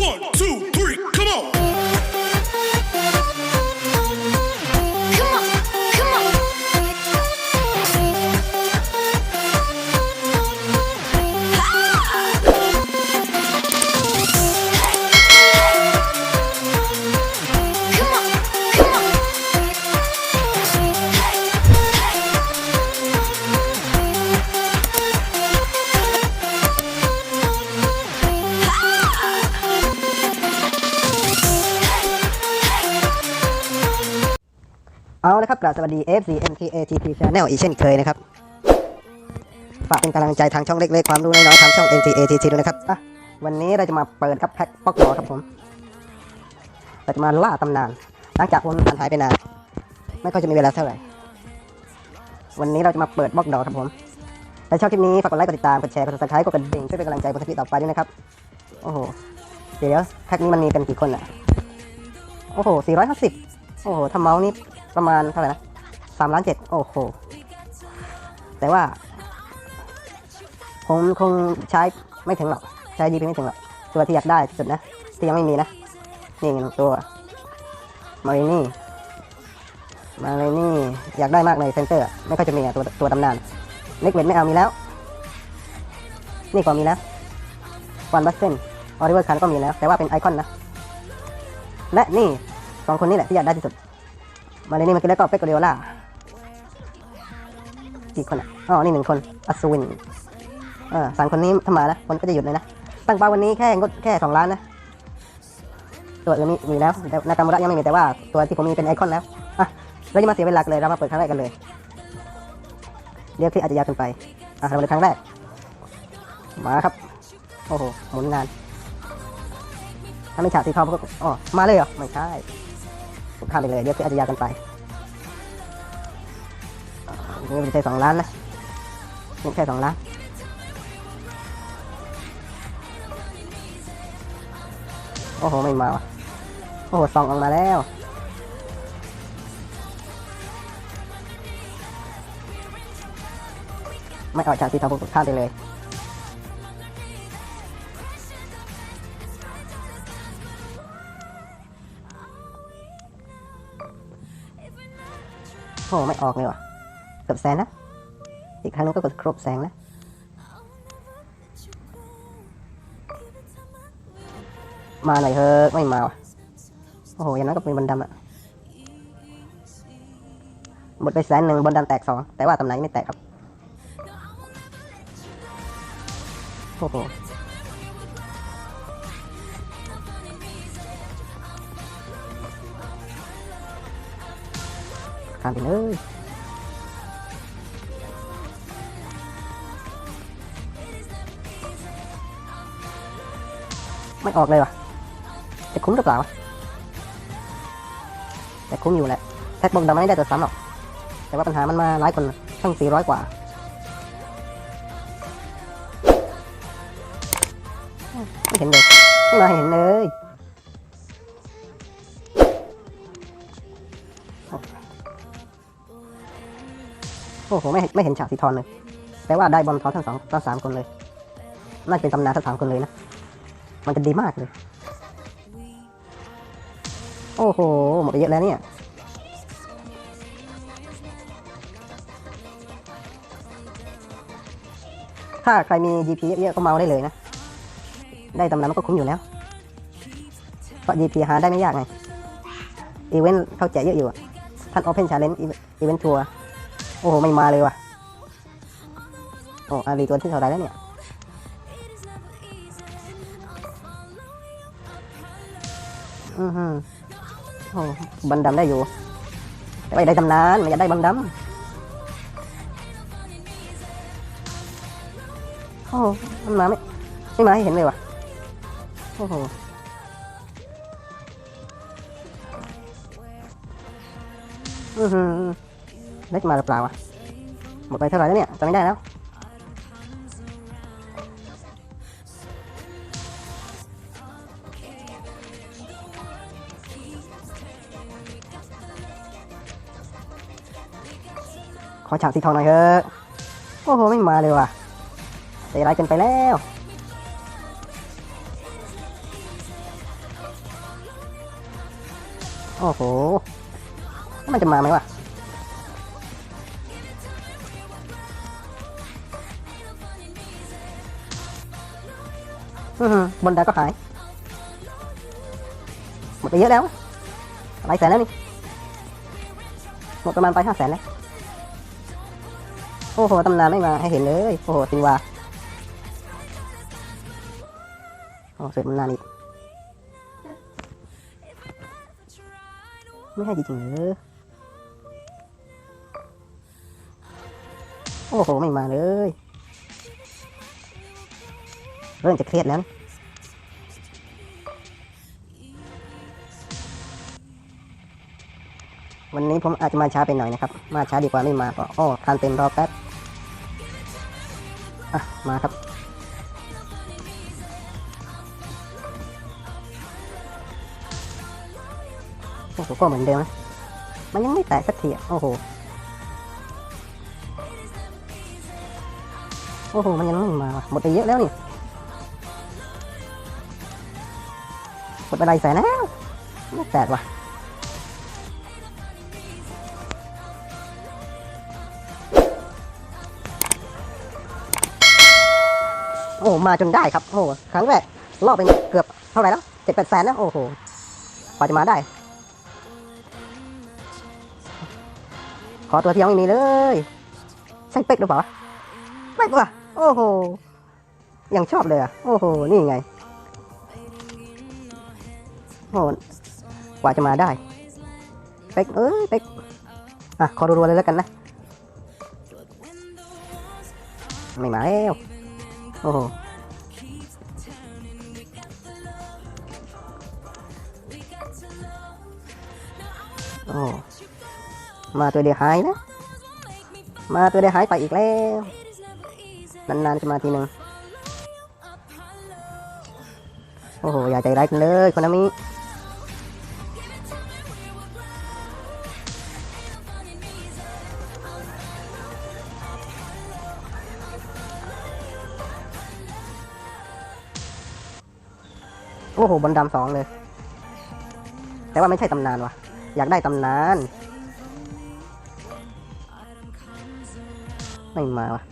One, two, เอาละครับกราบสวัสดี FC MKA TP Channel อีกเช่นเคยนะครับ ฝากเป็นกำลังใจทางช่องเล็กๆความรู้น้อยๆทางช่อง NTA TT ด้วยนะครับอะวันนี้เราจะมาเปิดครับแพ็คป๊อกหลอครับผมเราจะมาล่าตำนาน หลังจากผมผ่านหายไปนานไม่ค่อยจะมีเวลาเท่าไหร่ วันนี้เราจะมาเปิดบล็อกดอครับผมถ้าชอบคลิปนี้ฝากกดไลค์กดติดตามกดแชร์กด subscribe กดกระดิ่งช่วยเป็นกำลังใจบนคลิปต่อไปด้วยนะครับ โอ้โห เดี๋ยวแพ็คนี้มันมีกันกี่คนอะ โอ้โห450โอ้โหทำเมาส์นี่ ประมาณเท่าไหร่นะสามล้านเจ็ดโอ้โห แต่ว่า ผมคงใช้ไม่ถึงหรอก ใช้ยีพีไม่ถึงหรอก ตัวที่อยากได้ที่สุดนะ ที่ยังไม่มีนะ นี่หนึ่งตัวมารินี่มารินี่อยากได้มากเลยเซนเตอร์ ไม่ค่อยจะมีอะตัวตัวตำนานเล็กเวทไม่เอามีแล้ว นี่ก็มีแล้ววันบัสเซนออริเวอร์คันก็มีแล้ว แต่ว่าเป็นไอคอนนะ และนี่สองคนนี้แหละที่อยากได้ที่สุด มาเลนี่มากินแล้วก็เปกโกเรโอล่ากี่คนอะอ๋อนี่หนึ่งคนอัศวินเออสามคนนี้ถ้ามานะคนก็จะหยุดเลยนะ ตั้งเป้าวันนี้แค่งดแค่สองล้านนะตัวอื่นมีมีแล้วแต่นากามุระยังไม่มีแต่ว่าตัวที่ผมมีเป็นไอคอนแล้วอะเราจะมาเสียเวลาเลยเรามาเปิดครั้งแรกกันเลยเดี๋ยวคลิปอาจจะยาวเกินไปอะเรามาเลยครั้งแรก มาครับ โอ้โหหมุนงาน ถ้าไม่ฉากสีทองก็อ๋อมาเลยเหรอไม่ใช่ ผมข้ามไปเลยเดี๋ยวคืออาจจะยาวกันไปนี่ไม่ใช่สองล้านนะนี่แค่สองล้านโอ้โห ไม่มาว่ะโอ้โหซองออกมาแล้ว ไม่เอาฉากสีทองผมข้ามไปเลย โอ้ไม่ออกเลยว่ะเกือบแสนนะอีกครั้งนึงก็กดครบแสงนะมาหน่อยเถอะไม่มาว่ะโอ้โหอย่างนั้นก็เป็นบอลดำอะหมดไปแสนหนึ่งบอลดำแตกสองแต่ว่าตำแหน่งไม่แตกครับโอ้โหามไปเลยไม่ออกเลยวะจะคุ้มหรือเปล่าวะแต่คุ้มอยู่แหละแท็กบอมดำไม่ได้ตัวซ้ำหรอก แต่ว่าปัญหามันมาหลายคนตั้งสี่ร้อยกว่าไม่เห็นเลยไม่มาเห็นเลย โอ้โหไม่ไม่เห็นฉากสีทอนเลยแต่ว่าได้บอลทอนทั้งสองทั้งสามคนเลย น่าจะเป็นตำนานทั้งสามคนเลยนะ มันจะดีมากเลย โอ้โห หมดไปเยอะแล้วเนี่ยถ้าใครมี GP เยอะๆก็เมาได้เลยนะ ได้ตำนานมันก็คุ้มอยู่แล้ว เพราะ GP หาได้ไม่ยากไง อีเวนต์เขาแจกเยอะอยู่ ท่าน Open Challenge อีเวนต์ทัวร์ โอ้โหไม่มาเลยว่ะ โอ้อารีตัวที่เท่าไรแล้วเนี่ย อือฮึโอ้บันดำได้อยู่ แต่ว่ได้ตำนานไม่อยากได้บันดำโอ้มันมาไม่ไม่มาให้เห็นเลยว่ะ โอ้โหอือฮึ เล็กมาหรือเปล่าวะหมดไปเท่าไหร่แล้วเนี่ยจำไม่ได้แล้วขอฉากสีทองหน่อยเถอะโอ้โหไม่มาเลยว่ะใจร้ายกินไปแล้วโอ้โห มันจะมาไหมวะ บนดาก็หาย หมดไปเยอะแล้วหลายแสนแล้วนี่ หมดประมาณไปห้าแสนแล้ว โอ้โหตำนานไม่มาให้เห็นเลย โอ้โหซินวาโอ้เสร็จตำนานอีก ไม่ให้จริงๆเลยโอ้โห ไม่มาเลย เริ่มจะเครียดแล้ว วันนี้ผมอาจจะมาช้าไปหน่อยนะครับ มาช้าดีกว่าไม่มาก็โอ้ทานเต็มรอแป๊บอะ มาครับ โอ้โหก็เหมือนเดิมนะ มันยังไม่แตกสักทีอะโอ้โห โอ้โห มันยังไม่มาหมดไปเยอะแล้วนี่ หมดไปหลายแสนแล้วไม่แตกว่ะโอ้มาจนได้ครับโอ้ครั้งแรกรอบเป็นเกือบเท่าไหร่แล้วเจ็ดแปดแสนแล้วโอ้โหกว่าจะมาได้ ขอตัวที่ยังไม่มีเลยใช่เป๊กหรือเปล่าเป๊กว่ะโอ้โหยังชอบเลยอะโอ้โหนี่ไง โอ้โหกว่าจะมาได้เป๊กเอ้ยเป๊กอะขอรัวๆเลยแล้วกันนะ ไม่มาแล้ว โอ้โหโอ้มาตัวเดียวหายนะ มาตัวเดียวหายไปอีกแล้ว นานๆจะมาทีหนึ่งโอ้โห อย่าใจร้ายกันเลยคนนั้นนี้ อ้โหบนดำสองเลย แต่ว่าไม่ใช่ตำนานว่ะอยากได้ตำนาน ไม่มาว่ะ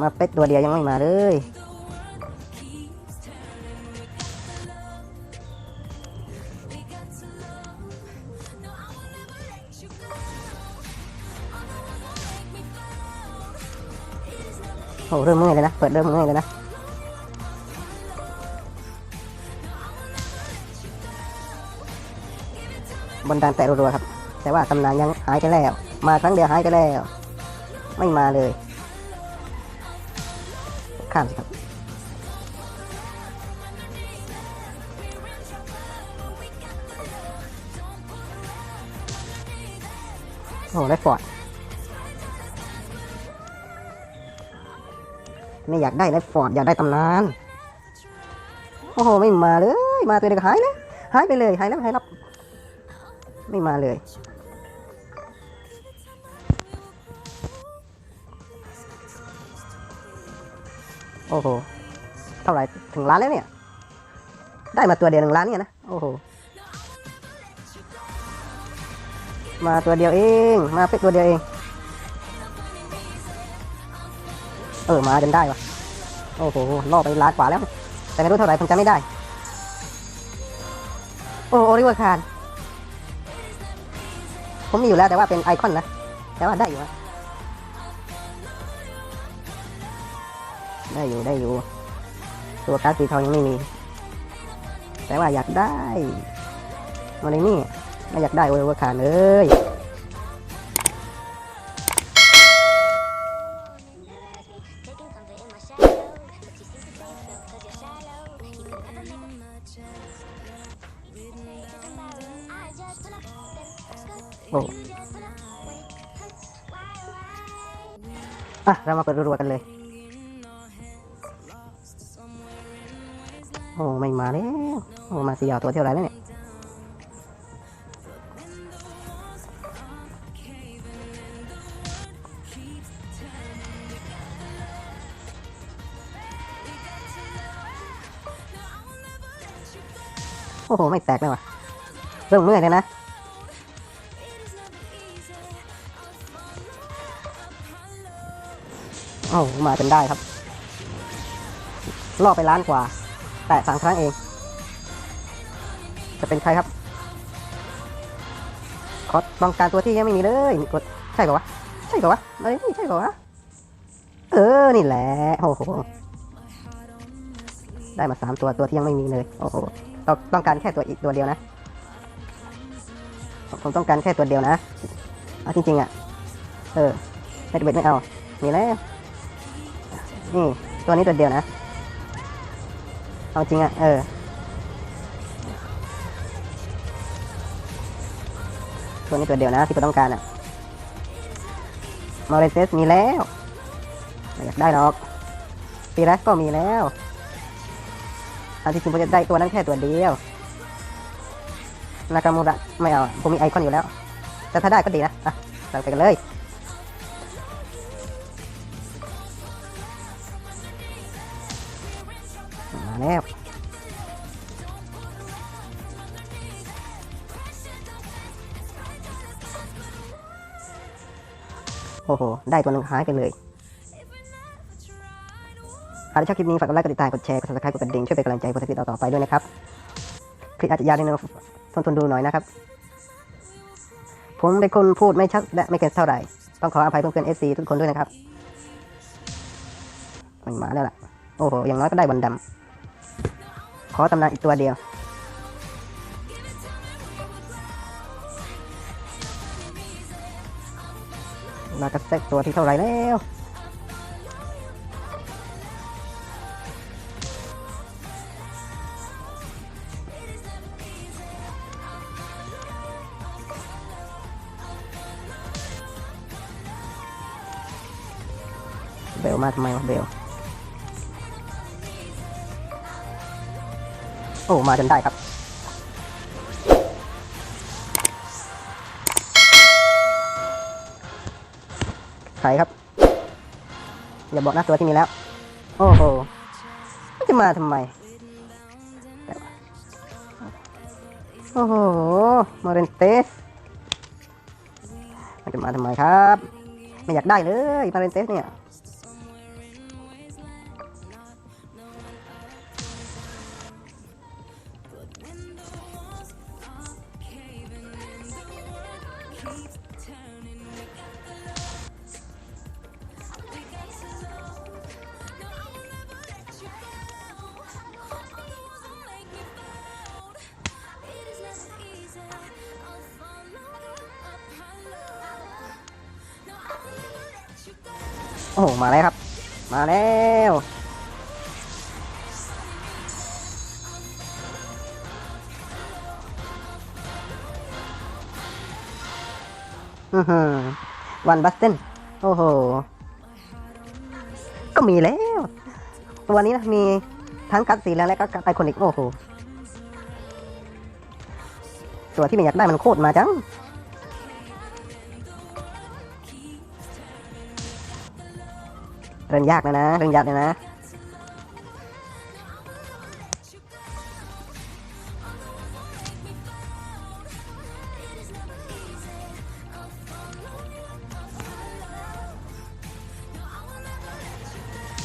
มาเป็ดตัวเดียวยังไม่มาเลยโอ้เริ่มเมื่อยเลยนะ เปิดเริ่มเมื่อยเลยนะ บนดานแตะรัวๆครับ แต่ว่าตำนานยังหายไปแล้ว มาครั้งเดียวหายไปแล้ว ไม่มาเลย ข้ามสิครับ โอ้ได้ฟอร์ดไม่อยากได้ได้ฟอร์ดอยากได้ตำนาน โอ้โห ไม่มาเลย มาตัวเดียวหายนะหายไปเลย หายแล้วหายแล้ว ไม่มาเลย โอ้โห เท่าไหร่ถึงล้านแล้วเนี่ย ได้มาตัวเดียวหนึ่งล้านเนี่ยนะ โอ้โห มาตัวเดียวเอง มาเป็ตัวเดียวเอง เออ มาจนได้วะโอ้โห ล่อไปล้านกว่าแล้ว แต่ไม่รู้เท่าไหร่ผมจำไม่ได้ โอ้โอริเวอร์คาร ผมมีอยู่แล้วแต่ว่าเป็นไอคอนนะ แต่ว่าได้อยู่ได้อยู่ได้อยู่ ตัวการ์ดสีทองยังไม่มี แต่ว่าอยากได้มาในนี่ไม่อยากได้โอเวอร์คาร์เลย เรามาเปิดรัวๆกันเลย โอ้ไม่มาแล้วโอ้มาสี่ยาวตัวเท่าไรแล้วเนี่ยโอ้โห ไม่แตกเลยว่ะเริ่มเมื่อยเลยนะ โอ้ามาจนได้ครับล่อไปล้านกว่า แต่สามครั้งเอง จะเป็นใครครับขอต้องการตัวที่ยังไม่มีเลยกดใช่ป่าวะใช่ป่าวะเอ้ยใช่ป่าวะเออนี่แหละโอ้โหได้มาสามตัวตัวที่ยังไม่มีเลยโอ้โหต้องต้องการแค่ตัวอีกตัวเดียวนะผมต้องการแค่ตัวเดียวนะเอาจริงๆอะเออเบ็ดเบ็ดไม่เอามีแล้ว นี่ตัวนี้ตัวเดียวนะ เอาจริงอะเออ ตัวนี้ตัวเดียวนะที่ผมต้องการอะมอร์เรเซสมีแล้วอยากได้หรอกปีรัสก็มีแล้วอันที่จริงผมจะได้ตัวนั้นแค่ตัวเดียวนากามูระไม่เอาผมมีไอคอนอยู่แล้ว แต่ถ้าได้ก็ดีนะอะเราไปกันเลย แล้ว โอ้โห ได้ตัวหนึ่งหายไปเลยหากชอบคลิปนี้ฝากกดไลค์กดติดตามกดแชร์กด subscribe กดกระดิ่งช่วยเป็นกำลังใจกดติดต่อต่อไปด้วยนะครับคลิปอาจจะยาวนิดนึงทนทนดูหน่อยนะครับ ผมเป็นคนพูดไม่ชัดและไม่เก่งเท่าไหร่ ต้องขออภัยเพื่อนๆ FC ทุกคนด้วยนะครับมันมาแล้วล่ะ โอ้โห อย่างน้อยก็ได้วันดำ อตำนานอีกตัวเดียวมากระแทกตัวที่เท่าไหร่แล้ว เบลมาทำไมวะเบล อ้มาจนได้ครับใครครับ อย่าบอกนะตัวที่มีแล้ว โอ้โหจะมาทำไม โอ้โหมาเรนเตสมันจะมาทำไมครับ ไม่อยากได้เลยมาเรนเตสเนี่ย อ้โห มาแล้วครับ มาแล้วอือหือวันบัสเตนโอ้โห ก็มีแล้ว ตัวนี้นะมีทั้งกัดสีแล้วและก็กัดไอคอนิกโอ้โห ตัวที่ไม่อยากได้มันโคตรมาจัง เรื่องยากนะนะ เรื่องยากเลยนะ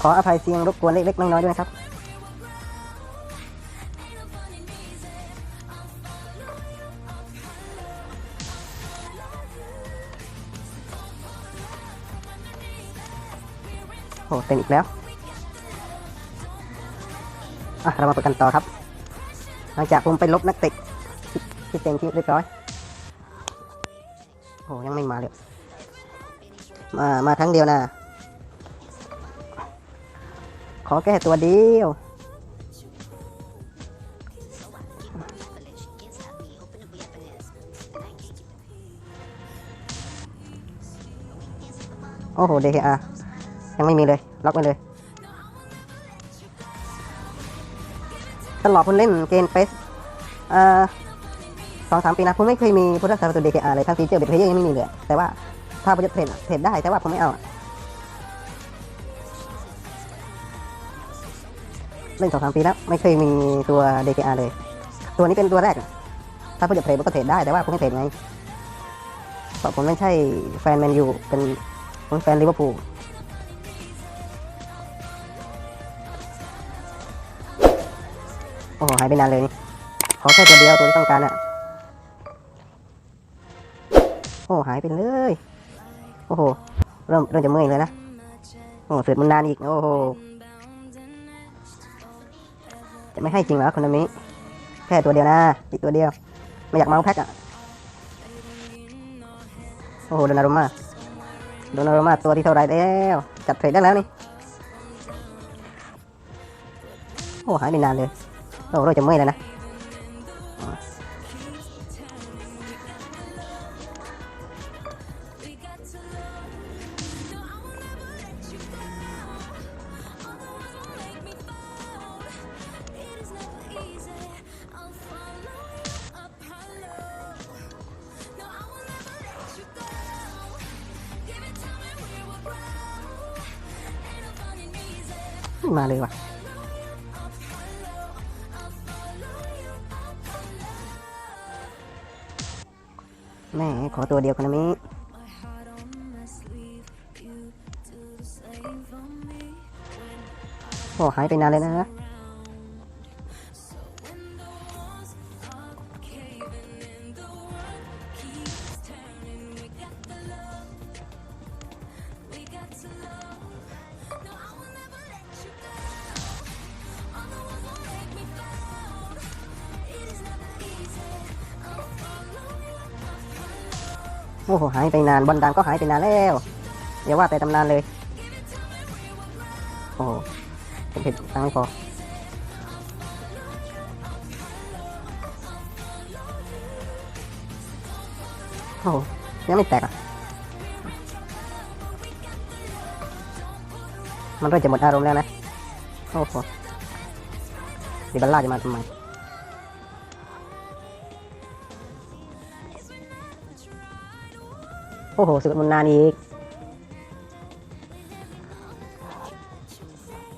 ขออภัยเสียงรบกวนเล็กๆน้อยๆด้วยนะครับ โอ้เต็มอีกแล้วอะเรามาเปิดกันต่อครับ หลังจากผมไปลบนักเตะที่ที่เต็มที่เรียบร้อยโอ้ยังไม่มาเลยมามาครั้งเดียวนะขอแก้ตัวเดียวโอ้โห DKR ยังไม่มีเลย ล็อกไว้เลยตลอดผมเล่นเกมเฟสอ่าสองสามปีนะผมไม่เคยมีพุทธศาสนาตัว DKR เลยทั้งฟีเจอร์เบ็ดเพลเยอร์ยังไม่มีเลย แต่ว่าถ้าผมจะเทรดเทรดได้แต่ว่าผมไม่เอาเล่นสองสามปีแล้วไม่เคยมีตัว DKR เลย ตัวนี้เป็นตัวแรก ถ้าผมจะเทรดมันก็เทรดได้แต่ว่าผมไม่เทรดไงเพราะผมไม่ใช่แฟนแมนยูเป็นผมแฟนลิเวอร์พูล โอ้โหหายไปนานเลยนี่ขอแค่ตัวเดียวตัวที่ต้องการอะโอ้หายไปเลย โอ้โห เริ่มเริ่มจะเมื่อยเลยนะ โอ้เสือมันนานอีก โอ้โห จะไม่ให้จริงเหรอคนนี้แค่ตัวเดียวนะอีกตัวเดียว ไม่อยากเมาส์แพ็กอะโอ้โหโดนารุมาโดนารุมาตัวที่เท่าไรแล้ว จับเทรดได้แล้วนี่ โอ้หายไปนานเลย เราจะเมื่อยแล้วนะ แม่ขอตัวเดียวคนนี้โอ้หายไปนานเลยนะ อ้โหหายไปนานบอลดังก็หายไปนานแล้วอย่าว่าแต่ตำนานเลย โอ้โหเป็นเผ็ดตังไม่พอโอ้โหยังไม่แตกอะ มันเริ่มจะหมดอารมณ์แล้วนะ โอ้โหดิบัลล่าจะมาทำไม โอ้โหสึกมันนานอีก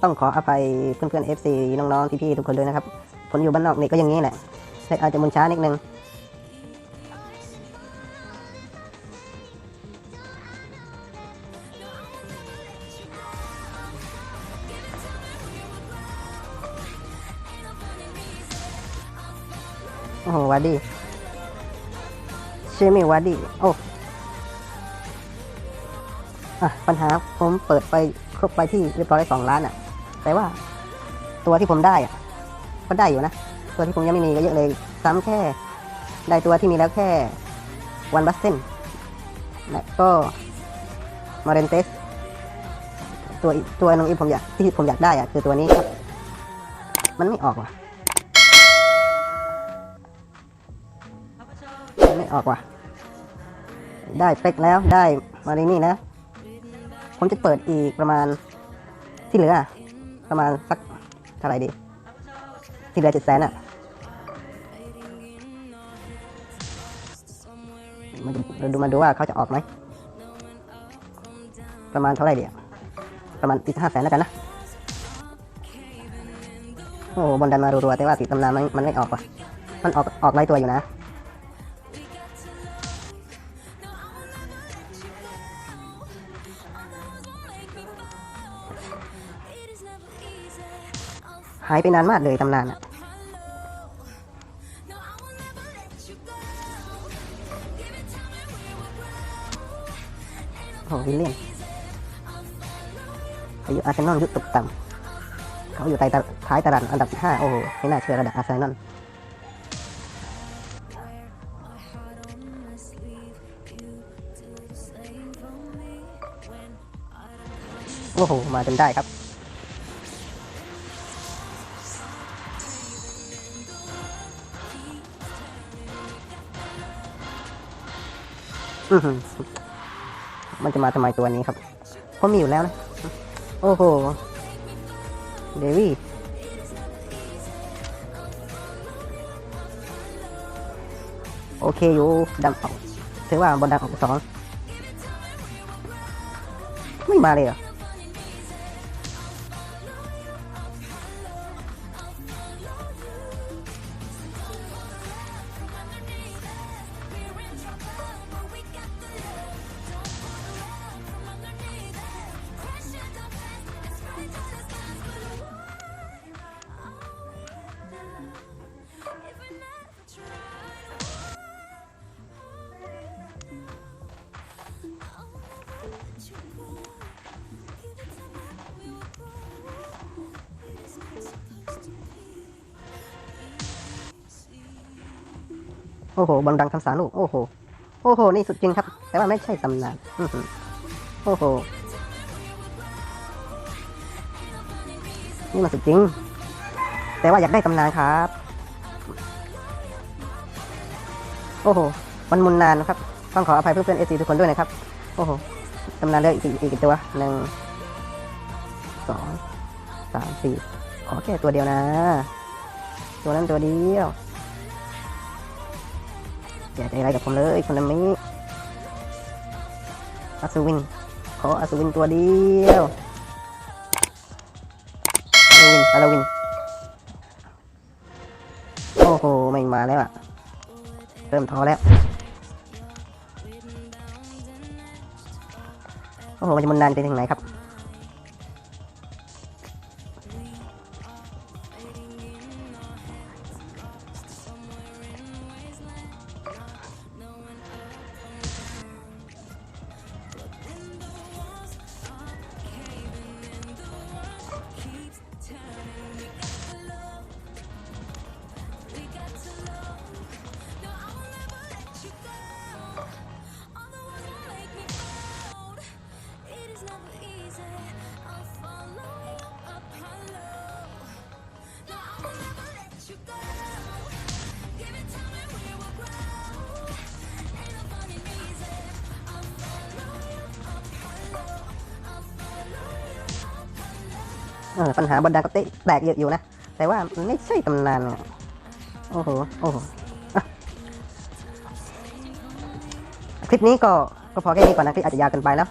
ต้องขออภัยเพื่อนๆ FC น้องๆ พี่ๆ ทุกคนด้วยนะครับ ผมอยู่บ้านนอกนี่ก็อย่างนี้แหละแต่อาจจะมุนช้านิดนึงโอ้โหวาร์ดี้เชมีวาร์ดี้โอ้ อะปัญหาผมเปิดไปครบไปที่เรียบร้อยสองล้านอะ แต่ว่าตัวที่ผมได้อะก็ได้อยู่นะ ตัวที่ผมยังไม่มีก็เยอะเลย ซ้ำแค่ ได้ตัวที่มีแล้วแค่วันบัสเซนและก็มาเรนเตสตัวตัวนึงที่ผมอยากที่ผมอยากได้อะคือตัวนี้ครับ มันไม่ออกว่ะมันไม่ออกว่ะ ได้เฟกแล้วได้มารินี่แล้ว ผมจะเปิดอีกประมาณที่เหลือประมาณสักเท่าไหร่ดีที่เหลือเจ็ดแสนอะมาดูเราดูมาดูว่าเขาจะออกไหม ประมาณเท่าไหร่ดีอะประมาณติดห้าแสนแล้วกันนะ โอ้บอลดันมารัวๆแต่ว่าติดตำนานมันมันไม่ออกว่ะ มันออกออกไล่ตัวอยู่นะายไปนานมากเลยตำนานอะโอ้โหวิลเลียนอายุอาร์เซนอลยุคตกต่ำเขาอยู่ใต้ตาท้ายตารางอันดับที่ห้าโอ้โหไม่น่าเชื่อระดับอาร์เซนอลโอ้โห มาจนได้ครับ มันจะมาทำไมตัวนี้ครับเพราะมีอยู่แล้วนะ โอ้โห เดวี่โอเคอยู่ดำออกถือว่าบอลดังออกสองไม่มาเลยเหรอ โอ้โหบอลดังคำสาลูก โอ้โห โอ้โห นี่สุดจริงครับ แต่ว่าไม่ใช่ตำนานโอ้โห นี่มันสุดจริง แต่ว่าอยากได้ตำนานครับ โอ้โห มันมุนนานครับ ต้องขออภัยเพื่อนๆเอซีทุกคนด้วยนะครับ โอ้โห ตำนานเลยอีกอีกอีกตัวหนึ่ง สอง สามสี่ ขอแค่ตัวเดียวนะ ตัวนั้นตัวเดียว อย่าใจร้ายกับผมเลยคนนั้นนี้อัศวิน ขออัศวินตัวเดียวฮาโลวินฮาโลวิน โอ้โห ไม่มาแล้วอะเริ่มท้อแล้ว โอ้โห มันจะมันนานไปถึงไหนครับ ปัญหาบอลดังก็เตะแตกเยอะอยู่นะ แต่ว่ามันไม่ใช่ตำนานโอ้โห โอ้โหคลิปนี้ก็ก็พอแค่นี้ก่อนนะคลิปอาจจะยาวเกินไปแล้ว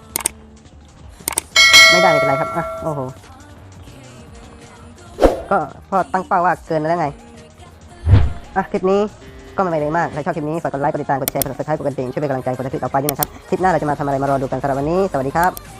ไม่ได้ไม่เป็นไรครับอะโอ้โห ก็พอตั้งเป้าว่าเกินแล้วไงอะคลิปนี้ก็ไม่เลยมากใครชอบคลิปนี้ฝากกดไลค์กดติดตามกดแชร์กด subscribe กดกระดิ่งช่วยเป็นกำลังใจกดติดต่อไปด้วยนะครับ คลิปหน้าเราจะมาทำอะไรมารอดูกันสำหรับวันนี้ สวัสดีครับ